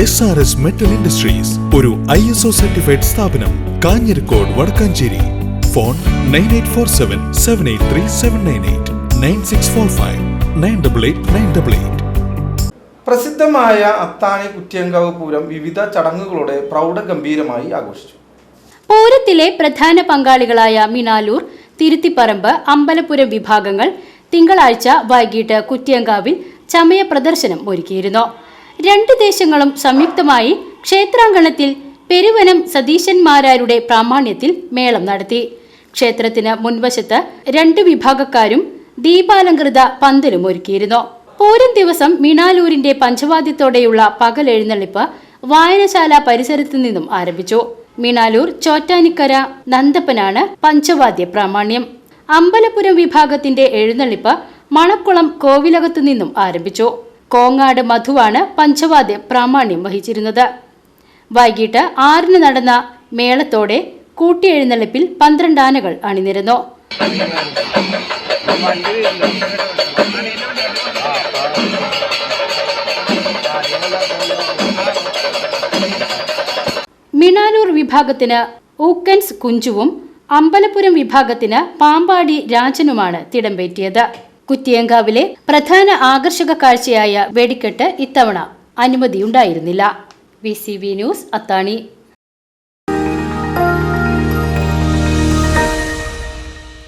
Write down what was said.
S R S metal industries ഒരു I S O certified സ്ഥാപനം Kanjirakode Vadakkanchery. Phone nine eight four seven seven eight three seven nine eight nine six four five nine double eight nine double eight പ്രസിദ്ധമായ അത്താണി കുറ്റിയങ്കാവ് പൂരം വിവിധ ചടങ്ങുകളോടെ പ്രൗഢഗംഭീരമായി ആഘോഷിച്ചു. പൂരത്തിലെ പ്രധാന പങ്കാളികളായ മിനാലൂർ തിരുത്തിപ്പറമ്പ് അമ്പലപുരം വിഭാഗങ്ങൾ തിങ്കളാഴ്ച വൈകിട്ട് കുറ്റിയങ്കാവിൽ ചമയ പ്രദർശനം ഒരുക്കിയിരുന്നു. രണ്ട് ദേശങ്ങളും സംയുക്തമായി ക്ഷേത്രാങ്കണത്തിൽ പെരുവനം സതീശന്മാരാരുടെ പ്രാമാണ്യത്തിൽ മേളം നടത്തി. ക്ഷേത്രത്തിന് മുൻവശത്ത് രണ്ട് വിഭാഗക്കാരും ദീപാലങ്കൃത പന്തലും ഒരുക്കിയിരുന്നു. പൂരം ദിവസം മിണാലൂരിന്റെ പഞ്ചവാദ്യത്തോടെയുള്ള പകൽ എഴുന്നള്ളിപ്പ് വായനശാല പരിസരത്തു നിന്നും ആരംഭിച്ചു. മിണാലൂർ ചോറ്റാനിക്കര നന്ദപ്പനാണ് പഞ്ചവാദ്യ പ്രാമാണ്യം. അമ്പലപുരം വിഭാഗത്തിന്റെ എഴുന്നള്ളിപ്പ് മണക്കുളം കോവിലകത്തു നിന്നും ആരംഭിച്ചു. കോങ്ങാട് മധുവാണ് പഞ്ചവാദ്യ പ്രാമാണ്യം വഹിച്ചിരുന്നത്. വൈകിട്ട് ആറിന് നടന്ന മേളത്തോടെ കൂട്ടിയെഴുന്നള്ളിപ്പിൽ പന്ത്രണ്ട് ആനകൾ അണിനിരന്നു. മിണാലൂർ വിഭാഗത്തിന് ഊക്കൻസ് കുഞ്ചുവും അമ്പലപുരം വിഭാഗത്തിന് പാമ്പാടി രാജനുമാണ് തിടമ്പേറ്റിയത്. കുറ്റിയങ്കാവിലെ പ്രധാന ആകർഷക കാഴ്ചയായ വെടിക്കെട്ട് ഇത്തവണ അനുമതിയുണ്ടായിരുന്നില്ല. V C V news Athani.